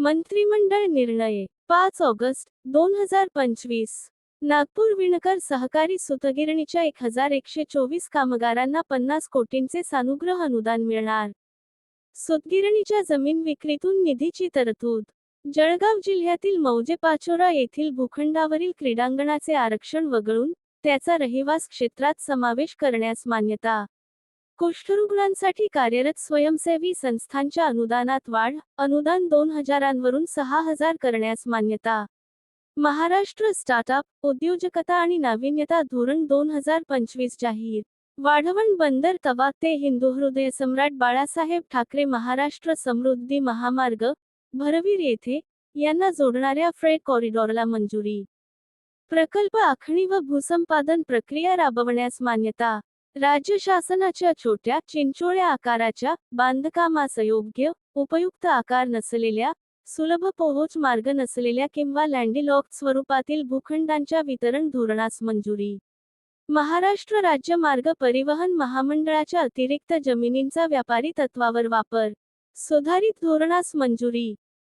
मंत्रिमंडळ निर्णय पाच ऑगस्ट दोन हजार पंचवीस. नागपूर विणकर सहकारी सुतगिरणीच्या एक हजार एकशे चोवीस कामगारांना पन्नास कोटींचे सानुग्रह अनुदान मिळणार. सुतगिरणीच्या जमीन विक्रीतून निधीची तरतूद. जळगाव जिल्ह्यातील मौजे पाचोरा येथील भूखंडावरील क्रीडांगणाचे आरक्षण वगळून त्याचा रहिवास क्षेत्रात समावेश करण्यास मान्यता. कुष्ठरुग्णांसाठी कार्यरत स्वयंसेवी संस्थांच्या अनुदानात वाढ अनुदान दोन हजारांवरून सहा हजार करण्यास मान्यता. महाराष्ट्र स्टार्टअप उद्योजकता आणि नाविन्यता धोरण दोन हजार पंचवीस जाहीर. वाढवण बंदर तवा ते हिंदू हृदय सम्राट बाळासाहेब ठाकरे महाराष्ट्र समृद्धी महामार्ग भरवीर येथे यांना जोडणाऱ्या फ्रेट कॉरिडॉरला मंजुरी. प्रकल्प आखणी व भूसंपादन प्रक्रिया राबवण्यास मान्यता. राज्य शासनाच्या छोट्या चिंचोळ्या आकाराच्या बांधकामास योग्य उपयुक्त आकार नसलेल्या सुलभ पोहोच मार्ग नसलेल्या किंवा लँडीलॉक स्वरूपातील भूखंडांच्या वितरण धोरणास मंजुरी. महाराष्ट्र राज्य मार्ग परिवहन महामंडळाच्या अतिरिक्त जमिनींचा व्यापारी तत्वावर वापर. सुधारित धोरणास मंजुरी.